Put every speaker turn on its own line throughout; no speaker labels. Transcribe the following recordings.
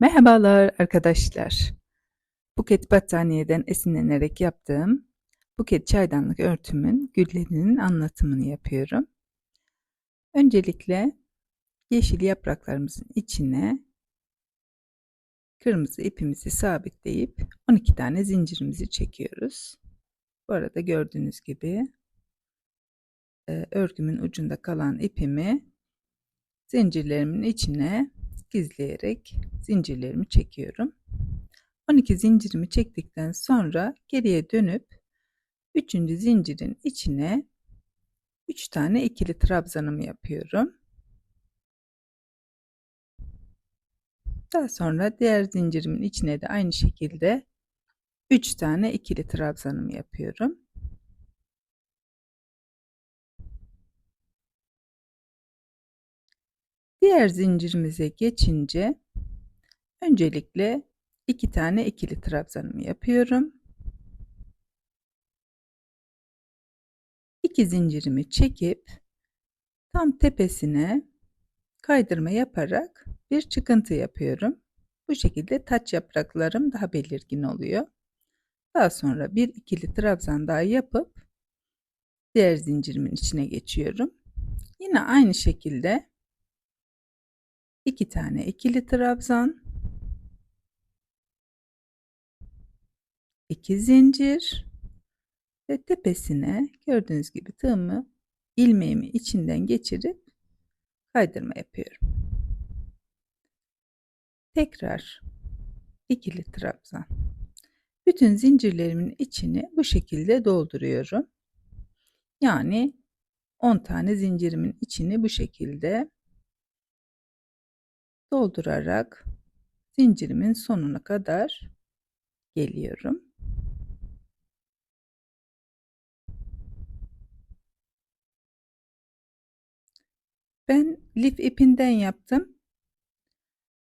Merhabalar arkadaşlar. Buket battaniyeden esinlenerek yaptığım buket çaydanlık örtümün güllerinin anlatımını yapıyorum. Öncelikle yeşil yapraklarımızın içine kırmızı ipimizi sabitleyip 12 tane zincirimizi çekiyoruz. Bu arada gördüğünüz gibi e, örgümün ucunda kalan ipimi zincirlerimin içine gizleyerek zincirlerimi çekiyorum. 12 zincirimi çektikten sonra geriye dönüp 3. zincirin içine 3 tane ikili trabzanımı yapıyorum. Daha sonra diğer zincirimin içine de aynı şekilde 3 tane ikili trabzanımı yapıyorum. Diğer zincirimize geçince öncelikle iki tane ikili trabzanımı yapıyorum. İki zincirimi çekip tam tepesine kaydırma yaparak bir çıkıntı yapıyorum. Bu şekilde taç yapraklarım daha belirgin oluyor. Daha sonra bir ikili trabzan daha yapıp diğer zincirimin içine geçiyorum. Yine aynı şekilde 2 tane ikili trabzan 2 zincir ve tepesine gördüğünüz gibi tığımı ilmeğimi içinden geçirip kaydırma yapıyorum. Tekrar ikili trabzan. Bütün zincirlerimin içini bu şekilde dolduruyorum. Yani 10 tane zincirimin içini bu şekilde doldurarak zincirimin sonuna kadar geliyorum. Ben lif ipinden yaptım.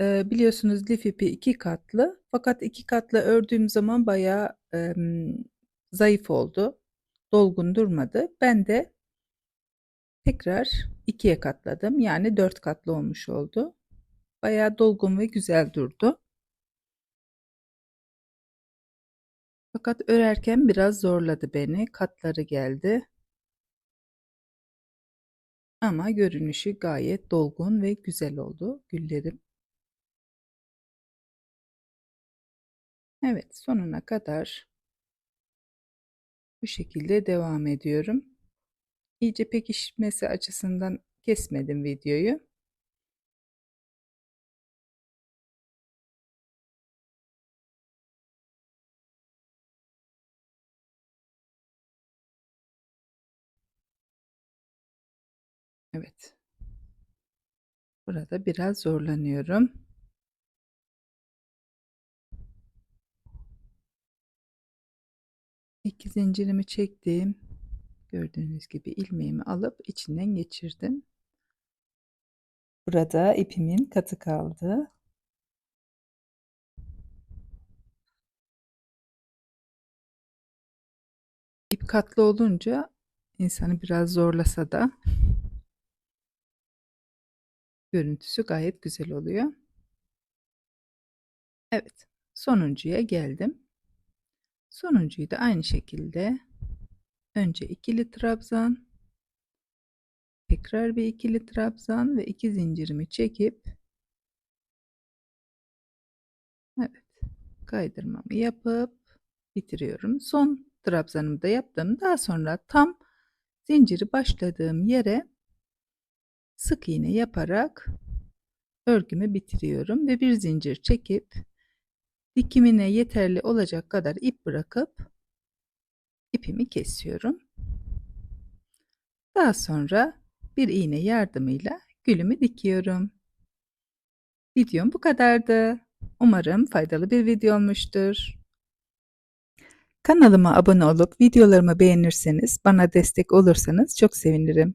Ee, biliyorsunuz lif ipi iki katlı. Fakat iki katlı ördüğüm zaman bayağı e, zayıf oldu. Dolgun durmadı. Ben de tekrar ikiye katladım. Yani dört katlı olmuş oldu. Bayağı dolgun ve güzel durdu. Fakat örerken biraz zorladı beni. Katları geldi. Ama görünüşü gayet dolgun ve güzel oldu güllerim. Evet sonuna kadar bu şekilde devam ediyorum. İyice pekişmesi açısından kesmedim videoyu. Evet. Burada biraz zorlanıyorum. İki zincirimi çektim. Gördüğünüz gibi ilmeğimi alıp içinden geçirdim. Burada ipimin katı kaldı. İp katlı olunca insanı biraz zorlasa da görüntüsü gayet güzel oluyor. Evet, sonuncuya geldim. Sonuncuyu da aynı şekilde önce ikili trabzan, tekrar bir ikili trabzan ve iki zincirimi çekip evet kaydırmamı yapıp bitiriyorum. Son trabzanımı da yaptım. Daha sonra tam zinciri başladığım yere sık iğne yaparak örgümü bitiriyorum ve bir zincir çekip dikimine yeterli olacak kadar ip bırakıp ipimi kesiyorum. Daha sonra bir iğne yardımıyla gülümü dikiyorum. Videom bu kadardı. Umarım faydalı bir video olmuştur. Kanalıma abone olup videolarımı beğenirseniz, bana destek olursanız çok sevinirim.